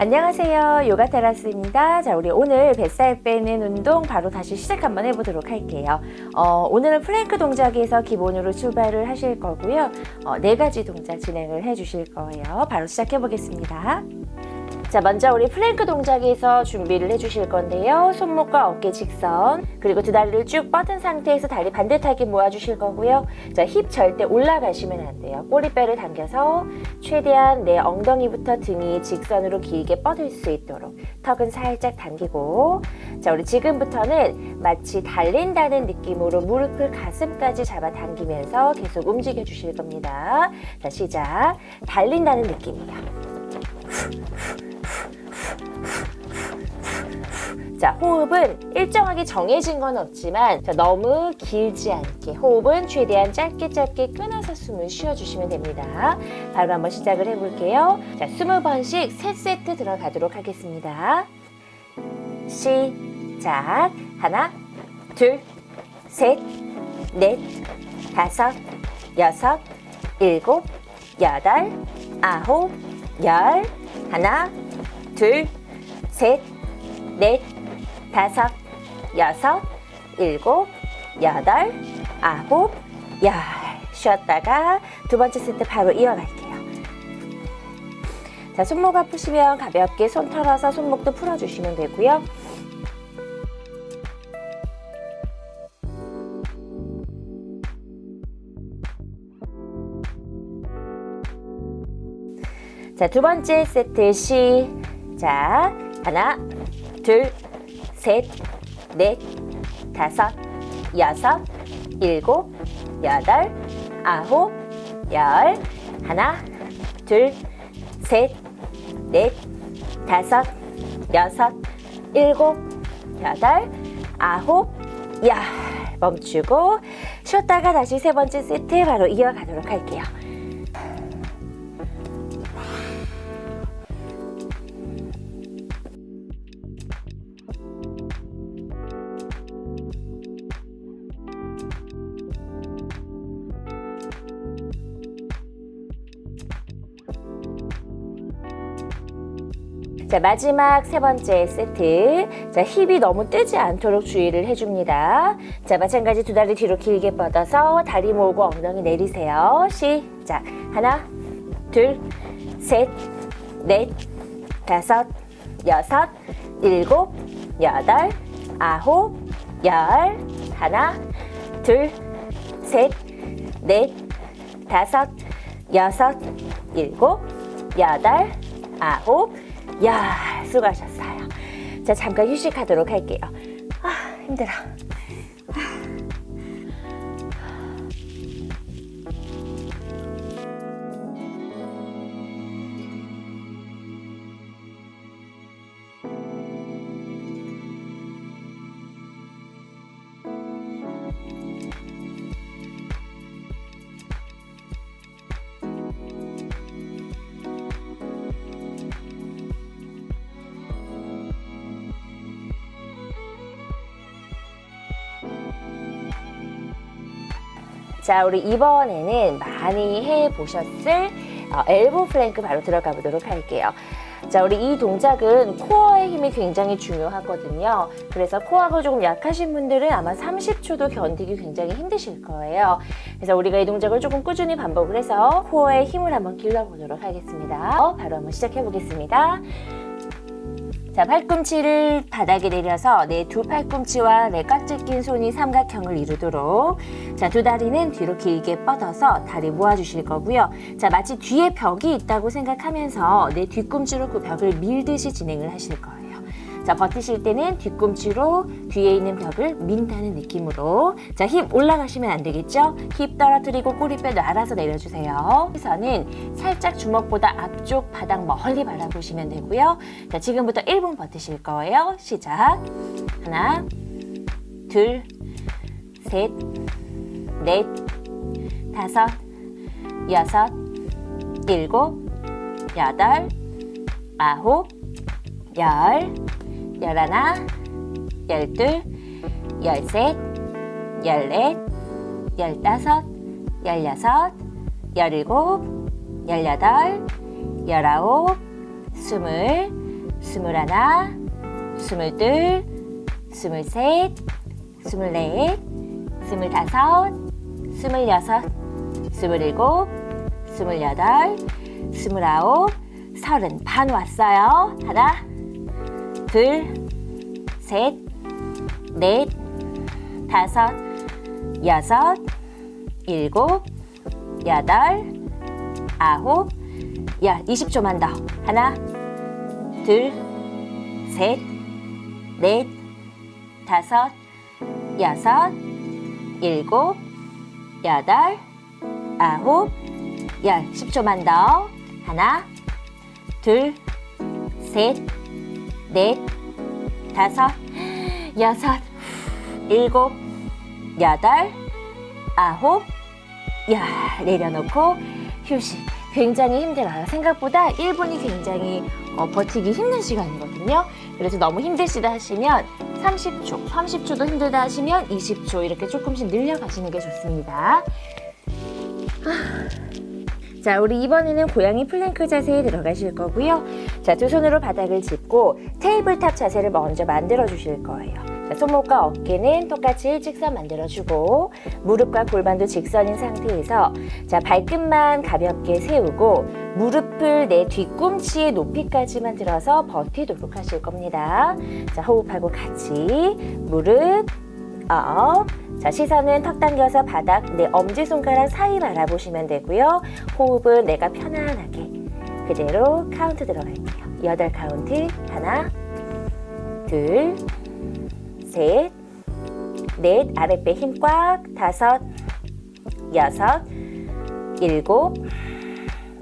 안녕하세요. 요가 테라스입니다. 자, 우리 오늘 뱃살 빼는 운동 바로 다시 시작 한번 해보도록 할게요. 어, 오늘은 플랭크 동작에서 기본으로 출발을 하실 거고요. 어, 네 가지 동작 진행을 해 주실 거예요. 바로 시작해 보겠습니다. 자, 먼저 우리 플랭크 동작에서 준비를 해 주실 건데요. 손목과 어깨 직선, 그리고 두 다리를 쭉 뻗은 상태에서 다리 반듯하게 모아 주실 거고요. 자, 힙 절대 올라가시면 안 돼요. 꼬리뼈를 당겨서 최대한 내 엉덩이부터 등이 직선으로 길게 뻗을 수 있도록 턱은 살짝 당기고 자, 우리 지금부터는 마치 달린다는 느낌으로 무릎을 가슴까지 잡아 당기면서 계속 움직여 주실 겁니다. 자, 시작. 달린다는 느낌이에요. 자, 호흡은 일정하게 정해진 건 없지만 자, 너무 길지 않게 호흡은 최대한 짧게 짧게 끊어서 숨을 쉬어주시면 됩니다. 바로 한번 시작을 해볼게요. 자, 20번씩 3세트 들어가도록 하겠습니다. 시작. 하나, 둘, 셋, 넷, 다섯, 여섯, 일곱, 여덟, 아홉, 열. 하나, 둘, 셋, 넷, 다섯, 여섯, 일곱, 여덟, 아홉, 열. 쉬었다가 두 번째 세트 바로 이어갈게요. 자, 손목 아프시면 가볍게 손 털어서 손목도 풀어주시면 되고요. 자, 두 번째 세트 시 작. 하나, 둘, 셋, 넷, 다섯, 여섯, 일곱, 여덟, 아홉, 열. 하나, 둘, 셋, 넷, 다섯, 여섯, 일곱, 여덟, 아홉, 열. 멈추고 쉬었다가 다시 세 번째 세트 바로 이어가도록 할게요. 자, 마지막 세 번째 세트. 자, 힙이 너무 뜨지 않도록 주의를 해줍니다. 자, 마찬가지 두 다리 뒤로 길게 뻗어서 다리 모으고 엉덩이 내리세요. 시작. 하나, 둘, 셋, 넷, 다섯, 여섯, 일곱, 여덟, 아홉, 열. 하나, 둘, 셋, 넷, 다섯, 여섯, 일곱, 여덟, 아홉, 열. 수고하셨어요. 자, 잠깐 휴식하도록 할게요. 아, 힘들어. 자, 우리 이번에는 많이 해보셨을 어, 엘보 플랭크 바로 들어가 보도록 할게요. 자, 우리 이 동작은 코어의 힘이 굉장히 중요하거든요. 그래서 코어가 조금 약하신 분들은 아마 30초도 견디기 굉장히 힘드실 거예요. 그래서 우리가 이 동작을 조금 꾸준히 반복을 해서 코어의 힘을 한번 길러보도록 하겠습니다. 어, 바로 한번 시작해 보겠습니다. 자, 팔꿈치를 바닥에 내려서 내 두 팔꿈치와 내 깍지 낀 손이 삼각형을 이루도록 자, 두 다리는 뒤로 길게 뻗어서 다리 모아주실 거고요. 자, 마치 뒤에 벽이 있다고 생각하면서 내 뒤꿈치로 그 벽을 밀듯이 진행을 하실 거예요. 자, 버티실 때는 뒤꿈치로 뒤에 있는 벽을 민다는 느낌으로 자, 힙 올라가시면 안 되겠죠? 힙 떨어뜨리고 꼬리뼈 놔라서 내려주세요. 여기서는 살짝 주먹보다 앞쪽 바닥 멀리 바라보시면 되고요. 자, 지금부터 1분 버티실 거예요. 시작. 하나, 둘, 셋, 넷, 다섯, 여섯, 일곱, 여덟, 아홉, 열, 열하나, 열둘, 열셋, 열넷, 열다섯, 열여섯, 열일곱, 열여덟, 열아홉, 스물, 스물하나, 스물둘, 스물셋, 스물넷, 스물다섯, 스물여섯, 스물일곱, 스물여덟, 스물아홉, 서른 반 왔어요. 하나, 둘, 셋, 넷, 다섯, 여섯, 일곱, 여덟, 아홉, 열. 20초만 더. 하나, 둘, 셋, 넷, 다섯, 여섯, 일곱, 여덟, 아홉, 열. 10초만 더. 하나, 둘, 셋, 넷, 다섯, 여섯, 일곱, 여덟, 아홉, 열. 내려놓고 휴식. 굉장히 힘들어요. 생각보다 1분이 굉장히 어, 버티기 힘든 시간이거든요. 그래서 너무 힘드시다 하시면 30초, 30초도 힘들다 하시면 20초 이렇게 조금씩 늘려가시는 게 좋습니다. 아. 자, 우리 이번에는 고양이 플랭크 자세에 들어가실 거고요. 자, 두 손으로 바닥을 짚고 테이블탑 자세를 먼저 만들어 주실 거예요. 자, 손목과 어깨는 똑같이 일직선 만들어주고 무릎과 골반도 직선인 상태에서 자 발끝만 가볍게 세우고 무릎을 내 뒤꿈치의 높이까지만 들어서 버티도록 하실 겁니다. 자 호흡하고 같이 무릎 업. 자 시선은 턱 당겨서 바닥 내 엄지 손가락 사이 바라보시면 되고요. 호흡은 내가 편안하게 그대로 카운트 들어갈게요. 여덟 카운트 하나 둘 셋, 넷, 아랫배 힘 꽉, 다섯, 여섯, 일곱,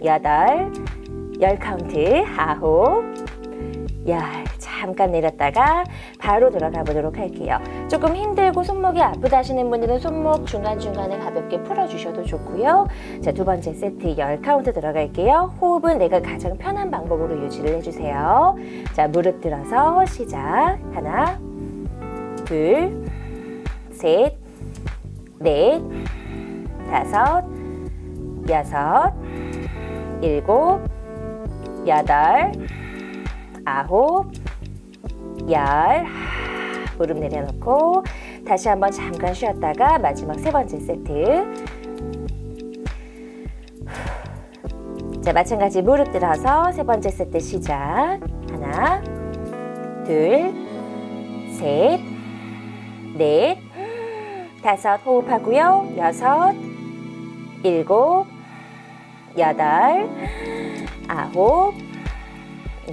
여덟, 열 카운트, 아홉, 열. 잠깐 내렸다가 바로 들어가 보도록 할게요. 조금 힘들고 손목이 아프다 하시는 분들은 손목 중간중간에 가볍게 풀어주셔도 좋고요. 자, 두 번째 세트 열 카운트 들어갈게요. 호흡은 내가 가장 편한 방법으로 유지를 해주세요. 자, 무릎 들어서 시작. 하나, 둘, 셋, 넷, 다섯, 여섯, 일곱, 여덟, 아홉, 열. 무릎 내려놓고 다시 한번 잠깐 쉬었다가 마지막 세 번째 세트. 자, 마찬가지 무릎 들어서 세 번째 세트 시작. 하나, 둘, 셋, 넷, 다섯 호흡하고요. 여섯, 일곱, 여덟, 아홉,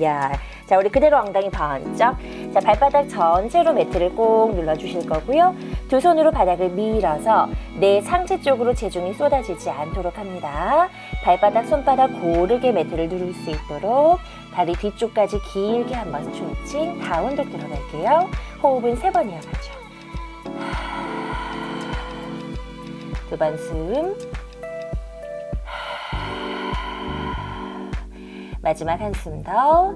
열. 자, 우리 그대로 엉덩이 번쩍. 자, 발바닥 전체로 매트를 꼭 눌러주실 거고요. 두 손으로 바닥을 밀어서 내 상체 쪽으로 체중이 쏟아지지 않도록 합니다. 발바닥, 손바닥 고르게 매트를 누를 수 있도록 다리 뒤쪽까지 길게 한번 스트레칭, 다운독 들어갈게요. 호흡은 세 번 이어가죠. 두 번 숨. 마지막 한숨 더.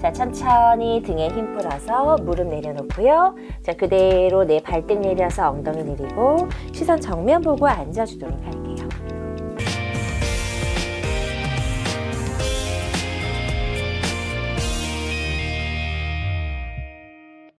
자, 천천히 등에 힘 풀어서 무릎 내려놓고요. 자, 그대로 내 발등 내려서 엉덩이 내리고 시선 정면 보고 앉아주도록 할게요.